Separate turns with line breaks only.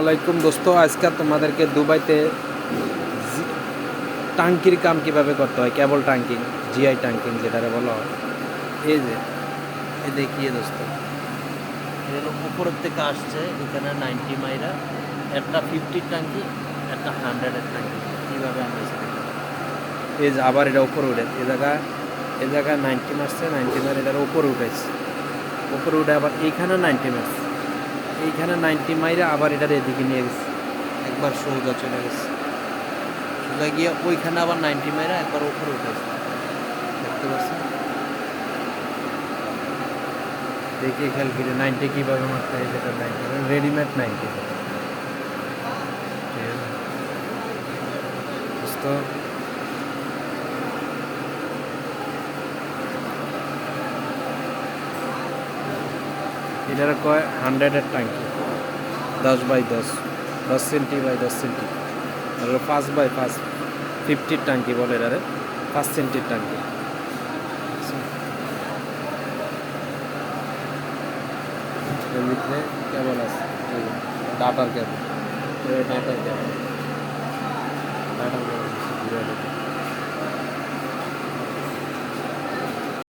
আলাইকুম দোস্ত আজকে তোমাদেরকে দুবাইতে টাঙ্কির কাম কীভাবে করতে হয়? কেবল টাঙ্কিং জিআই টাঙ্কিং যেটারে বলা হয়। এই যে এই দেখিয়ে দোস্ত।
এগুলো উপরের থেকে আসছে এখানে নাইনটি মাইরা। একটা ফিফটির ট্যাঙ্কি একটা হান্ড্রেডের ট্যাঙ্কি কীভাবে আমরা
এই যে আবার এটা উপরে উঠে এ জায়গা এ জায়গায় নাইনটি মারছে নাইনটি মার এটার উপরে উঠেছে। উপরে উঠে আবার এইখানে নাইনটি মারছে। এইখানে নাইনটি মাইরে আবার এটার এদিকে নিয়ে গেছে। একবার সোজা চলে গেছে।
সোজা গিয়ে ওইখানে আবার নাইনটি মাইরা একবার উপরে উঠেছে
দেখতে পাচ্ছেন? দেখি খেয়াল করে নাইনটি কীভাবে মারতে হয় যেটা নাইনটি রেডিমেড নাইনটি। ঠিক আছে এটার কয় হান্ড্রেডের ট্যাঙ্কি দশ বাই দশ। দশ সেন্টি বাই দশ সেন্টি আর পাঁচ বাই পাঁচ ফিফটির ট্যাঙ্কি বলে এটারে। পাঁচ সেন্টির ট্যাঙ্কি ভিতরে কেবল আছে। ডাটার কেবল ডাটার কেবল